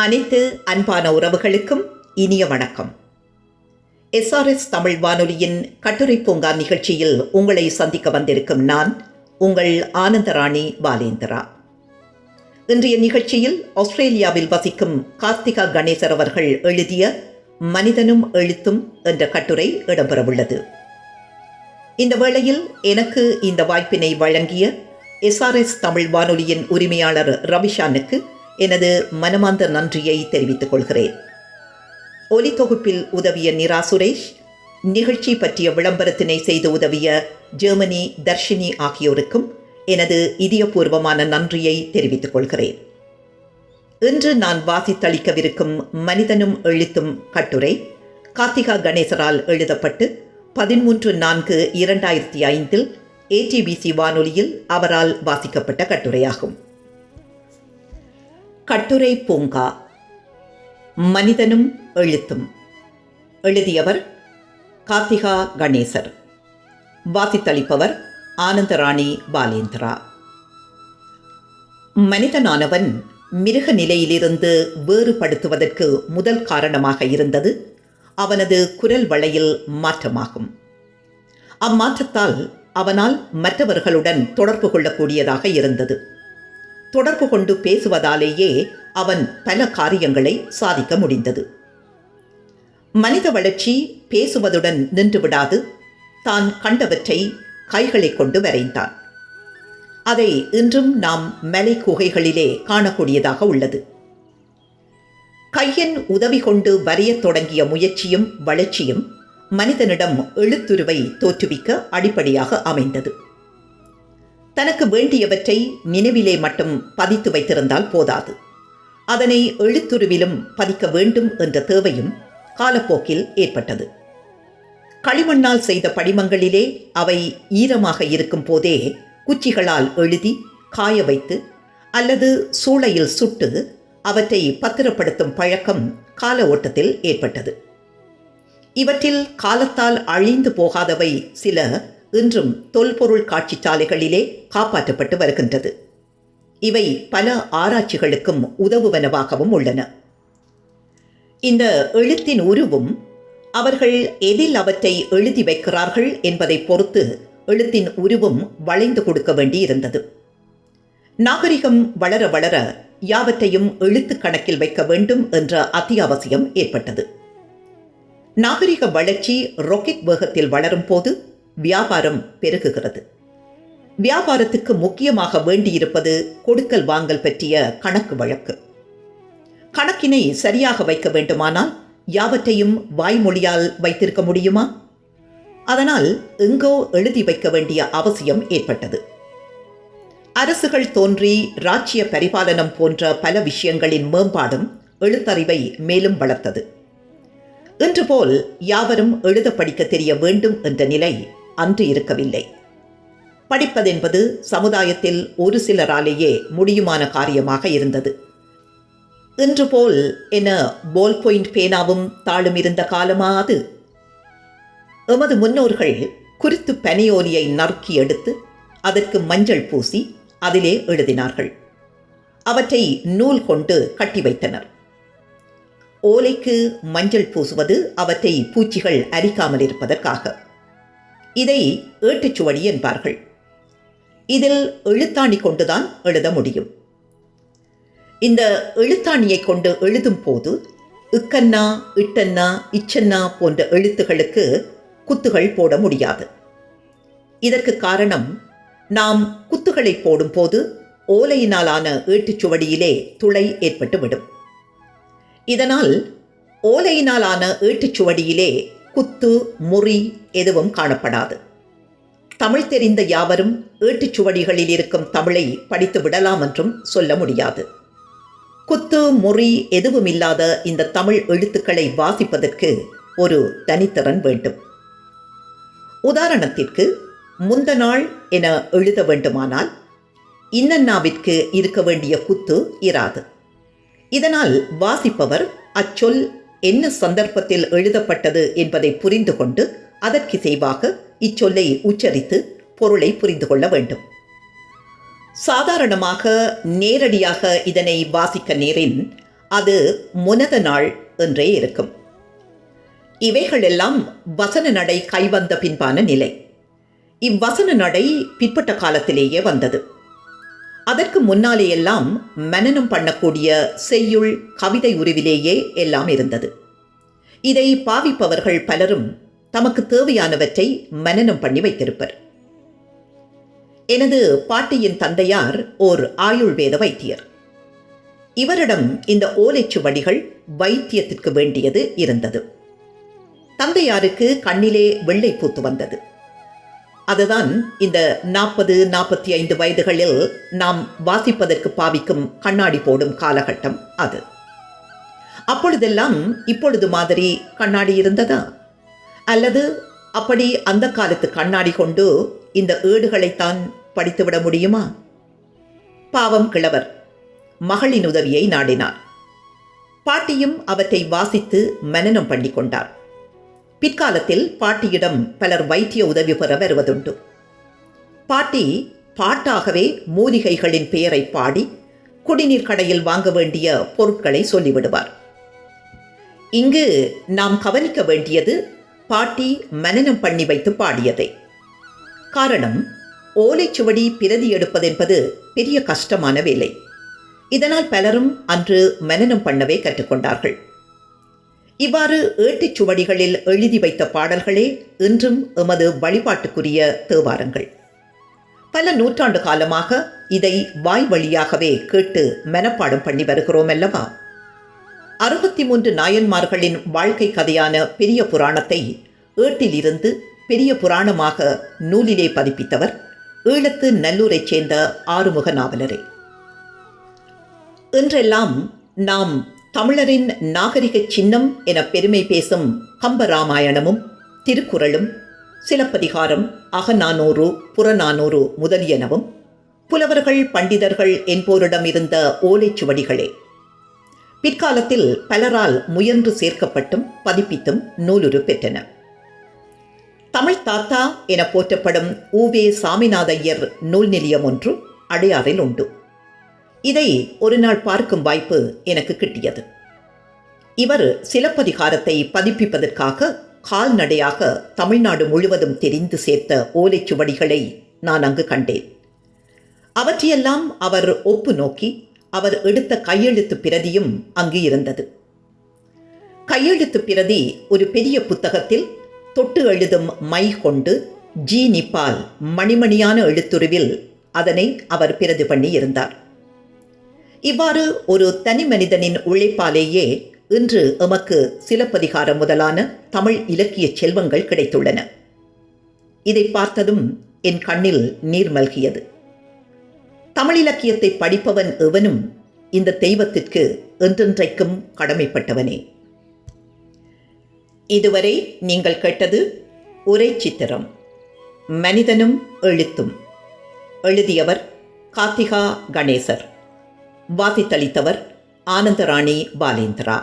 அனைத்து அன்பான உறவுகளுக்கும் இனிய வணக்கம். எஸ்ஆர்எஸ் தமிழ் வானொலியின் கட்டுரை பூங்கா நிகழ்ச்சியில் உங்களை சந்திக்க வந்திருக்கும் நான் உங்கள் ஆனந்தராணி பாலேந்திரா. இன்றைய நிகழ்ச்சியில் ஆஸ்திரேலியாவில் வசிக்கும் கார்த்திகா கணேசர் அவர்கள் எழுதிய மனிதனும் எழுத்தும் என்ற கட்டுரை இடம்பெறவுள்ளது. இந்த வேளையில் எனக்கு இந்த வாய்ப்பினை வழங்கிய எஸ்ஆர்எஸ் தமிழ் வானொலியின் உரிமையாளர் ரவிஷானுக்கு எனது மனமார்ந்த நன்றியை தெரிவித்துக் கொள்கிறேன். ஒலி தொகுப்பில் உதவிய நிரா சுரேஷ் நிகழ்ச்சி பற்றிய விளம்பரத்தினை செய்து உதவிய ஜெர்மனி தர்ஷினி ஆகியோருக்கும் எனது இதயபூர்வமான நன்றியை தெரிவித்துக் கொள்கிறேன். இன்று நான் வாசித்தளிக்கவிருக்கும் மனிதனும் எழுத்தும் கட்டுரை கார்த்திகா கணேசரால் எழுதப்பட்டு பதிமூன்று நான்கு இரண்டாயிரத்தி ஐந்தில் ஏடிபிசி வானொலியில் அவரால் வாசிக்கப்பட்ட கட்டுரையாகும். கட்டுரை பூங்கா. மனிதனும் எழுத்தும். எழுதியவர் கார்த்திகா கணேசர். வாசித்தளிப்பவர் ஆனந்தராணி பாலேந்திரா. மனிதனானவன் மிருக நிலையிலிருந்து வேறுபடுத்துவதற்கு முதல் காரணமாக இருந்தது அவனது குரல் வளையில் மாற்றமாகும். அம்மாற்றத்தால் அவனால் மற்றவர்களுடன் தொடர்பு கொள்ளக்கூடியதாக இருந்தது. தொடர்பு கொண்டு பேசுவதாலேயே அவன் பல காரியங்களை சாதிக்க முடிந்தது. மனித வளர்ச்சி பேசுவதுடன் நின்றுவிடாது. தான் கண்டவற்றை கைகளை கொண்டு வரைந்தான். அதை இன்றும் நாம் மலை குகைகளிலே காணக்கூடியதாக உள்ளது. கையின் உதவி கொண்டு வரையத் தொடங்கிய முயற்சியும் வளர்ச்சியும் மனிதனிடம் எழுத்துருவை தோற்றுவிக்க அடிப்படையாக அமைந்தது. தனக்கு வேண்டியவற்றை நினைவிலே மட்டும் பதித்து வைத்திருந்தால் போதாது. அதனை எழுத்துருவிலும் பதிக்க வேண்டும் என்ற தேவையும் காலப்போக்கில் ஏற்பட்டது. களிமண்ணால் செய்த படிமங்களிலே அவை ஈரமாக இருக்கும் போதே குச்சிகளால் எழுதி காய வைத்து அல்லது சூளையில் சுட்டு அவற்றை பத்திரப்படுத்தும் பழக்கம் கால ஓட்டத்தில் ஏற்பட்டது. இவற்றில் காலத்தால் அழிந்து போகாதவை சில இன்றும் தொல்பொருள் காட்சி சாலைகளிலே காப்பாற்றப்பட்டு வருகின்றது. இவை பல ஆராய்ச்சிகளுக்கும் உதவுவனவாகவும் உள்ளன. இந்த எழுத்தின் உருவும் அவர்கள் எதில் அவற்றை எழுதி வைக்கிறார்கள் என்பதை பொறுத்து எழுத்தின் உருவும் வளைந்து கொடுக்க வேண்டியிருந்தது. நாகரிகம் வளர வளர யாவற்றையும் எழுத்து கணக்கில் வைக்க வேண்டும் என்ற அத்தியாவசியம் ஏற்பட்டது. நாகரிக வளர்ச்சி ராக்கெட் வேகத்தில் வளரும் போது வியாபாரம் பெருகுகிறது. வியாபாரத்துக்கு முக்கியமாக வேண்டியிருப்பது கொடுக்கல் வாங்கல் பற்றிய கணக்கு வழக்கு. கணக்கினை சரியாக வைக்க வேண்டுமானால் யாவற்றையும் வாய்மொழியால் வைத்திருக்க முடியுமா? அதனால் எங்கோ எழுதி வைக்க வேண்டிய அவசியம் ஏற்பட்டது. அரசுகள் தோன்றி ராஜ்ய பரிபாலனம் போன்ற பல விஷயங்களின் மேம்பாடும் எழுத்தறிவை மேலும் வளர்த்தது. இன்று போல் யாவரும் எழுத படிக்க தெரிய வேண்டும் என்ற நிலை அன்று இருக்கவில்லை. படிப்பதென்பது சமுதாயத்தில் ஒரு சிலராலேயே முடியுமான காரியமாக இருந்தது. இன்று போல் என போல் பாயிண்ட் பேனாவும் தாளும் இருந்த காலமா அது? எமது முன்னோர்கள் குறித்து பனியோலியை நறுக்கி எடுத்து அதற்கு மஞ்சள் பூசி அதிலே எழுதினார்கள். அவற்றை நூல் கொண்டு கட்டி வைத்தனர். ஓலைக்கு மஞ்சள் பூசுவது அவற்றை பூச்சிகள் அரிக்காமல் இருப்பதற்காக. இதை ஏட்டுச்சுவடி என்பார்கள். இதில் எழுத்தாணி கொண்டுதான் எழுத முடியும். இந்த எழுத்தாணியை கொண்டு எழுதும் போது இக்கண்ணா இட்டண்ணா இச்சண்ணா போன்ற எழுத்துகளுக்கு குத்துகள் போட முடியாது. இதற்கு காரணம் நாம் குத்துகளை போடும்போது ஓலையினாலான ஏட்டுச்சுவடியிலே துளை ஏற்பட்டுவிடும். இதனால் ஓலையினாலான ஏட்டுச்சுவடியிலே குத்து முறி எதுவும் காணப்படாது. தமிழ் தெரிந்த யாவரும் ஏட்டுச்சுவடிகளில் இருக்கும் தமிழை படித்து விடலாம் என்றும் சொல்ல முடியாது. குத்து முறி எதுவும் இல்லாத இந்த தமிழ் எழுத்துக்களை வாசிப்பதற்கு ஒரு தனித்திறன் வேண்டும். உதாரணத்திற்கு முந்த நாள் என எழுத வேண்டுமானால் இன்னன்னாவிற்கு இருக்க வேண்டிய குத்து இராது. இதனால் வாசிப்பவர் அச்சொல் என்ன சந்தர்ப்பத்தில் எழுதப்பட்டது என்பதை புரிந்து கொண்டு அதற்கு செய்வாக இச்சொல்லை உச்சரித்து பொருளை புரிந்து கொள்ள வேண்டும். சாதாரணமாக நேரடியாக இதனை வாசிக்க நேரின் அது முனத நாள் என்றே இருக்கும். இவைகளெல்லாம் வசன நடை கைவந்த பின்பான நிலை. இவ்வசன நடை பிற்பட்ட காலத்திலேயே வந்தது. அதற்கு முன்னாலேயெல்லாம் மனனம் பண்ணக்கூடிய செய்யுள் கவிதை உருவிலேயே எல்லாம் இருந்தது. இதை பாவிப்பவர்கள் பலரும் தமக்கு தேவையானவற்றை மனனம் பண்ணி வைத்திருப்பர். எனது பாட்டியின் தந்தையார் ஓர் ஆயுள்வேத வைத்தியர். இவரிடம் இந்த ஓலைச்சுவடிகள் வைத்தியத்திற்கு வேண்டியது இருந்தது. தந்தையாருக்கு கண்ணிலே வெள்ளை பூத்து வந்தது. அதுதான் இந்த நாற்பது நாற்பத்தி ஐந்து வயதுகளில் நாம் வாசிப்பதற்கு பாவிக்கும் கண்ணாடி போடும் காலகட்டம் அது. அப்பொழுதெல்லாம் இப்பொழுது மாதிரி கண்ணாடி இருந்ததா? அல்லது அப்படி அந்த காலத்து கண்ணாடி கொண்டு இந்த ஏடுகளைத்தான் படித்துவிட முடியுமா? பாவம் கிழவர் மகளின் உதவியை நாடினார். பாட்டியும் அவற்றை வாசித்து மனனம் பண்ணி கொண்டார் பிற்காலத்தில் பாட்டியிடம் பலர் வைத்திய உதவி பெற வருவதுண்டு. பாட்டி பாட்டாகவே மூலிகைகளின் பெயரை பாடி குடிநீர் கடையில் வாங்க வேண்டிய பொருட்களை சொல்லிவிடுவார். இங்கு நாம் கவனிக்க வேண்டியது பாட்டி மனனம் பண்ணி வைத்து பாடியதை. காரணம் ஓலைச்சுவடி பிரதி எடுப்பதென்பது பெரிய கஷ்டமான வேலை. இதனால் பலரும் அன்று மனனம் பண்ணவே கற்றுக்கொண்டார்கள். இவ்வாறு ஏட்டுச் சுவடிகளில் எழுதி வைத்த பாடல்களே இன்றும் எமது வழிபாட்டுக்குரிய தேவாரங்கள். பல நூற்றாண்டு காலமாக இதை வாய் வழியாகவே கேட்டு மனப்பாடம் பண்ணி வருகிறோம் அல்லவா அறுபத்தி மூன்று நாயன்மார்களின் வாழ்க்கை கதையான பெரிய புராணத்தை ஏட்டிலிருந்து பெரிய புராணமாக நூலிலே பதிப்பித்தவர் ஈழத்து நல்லூரைச் சேர்ந்த ஆறுமுக நாவலரே இன்றெல்லாம் நாம் தமிழரின் நாகரிக சின்னம் என பெருமை பேசும் கம்பராமாயணமும் திருக்குறளும் சிலப்பதிகாரம் அகநானூறு புறநானூறு முதலியனவும் புலவர்கள் பண்டிதர்கள் என்போரிடம் இருந்த ஓலைச்சுவடிகளே பிற்காலத்தில் பலரால் முயன்று சேர்க்கப்பட்டும் பதிப்பித்தும் நூலுரு பெற்றன. தமிழ் தாத்தா என போற்றப்படும் ஊவே சாமிநாதையர் நூல் நிலையம் ஒன்று அடையாறில் உண்டு. இதை ஒரு நாள் பார்க்கும் வாய்ப்பு எனக்கு கிட்டியது. இவர் சிலப்பதிகாரத்தை பதிப்பிப்பதற்காக கால்நடையாக தமிழ்நாடு முழுவதும் தெரிந்து சேர்த்த ஓலைச்சுவடிகளை நான் அங்கு கண்டேன். அவற்றையெல்லாம் அவர் ஒப்பு நோக்கி அவர் எடுத்த கையெழுத்து பிரதியும் அங்கு இருந்தது. கையெழுத்து பிரதி ஒரு பெரிய புத்தகத்தில் தொட்டு எழுதும் மை கொண்டு ஜி நிப்பால் மணிமணியான எழுத்துருவில் அதனை அவர் பிரதி பண்ணி இருந்தார் இவ்வாறு ஒரு தனி மனிதனின் உழைப்பாலேயே இன்று எமக்கு சிலப்பதிகாரம் முதலான தமிழ் இலக்கிய செல்வங்கள் கிடைத்துள்ளன. இதை பார்த்ததும் என் கண்ணில் நீர் மல்கியது. தமிழ் இலக்கியத்தை படிப்பவன் எவனும் இந்த தெய்வத்திற்கு என்றென்றைக்கும் கடமைப்பட்டவனே. இதுவரை நீங்கள் கேட்டது ஒரே சித்திரம். மனிதனும் எழுத்தும். எழுதியவர் கார்த்திகா கணேசர். வாசித்தளித்தவர் ஆனந்தராணி பாலேந்திரா.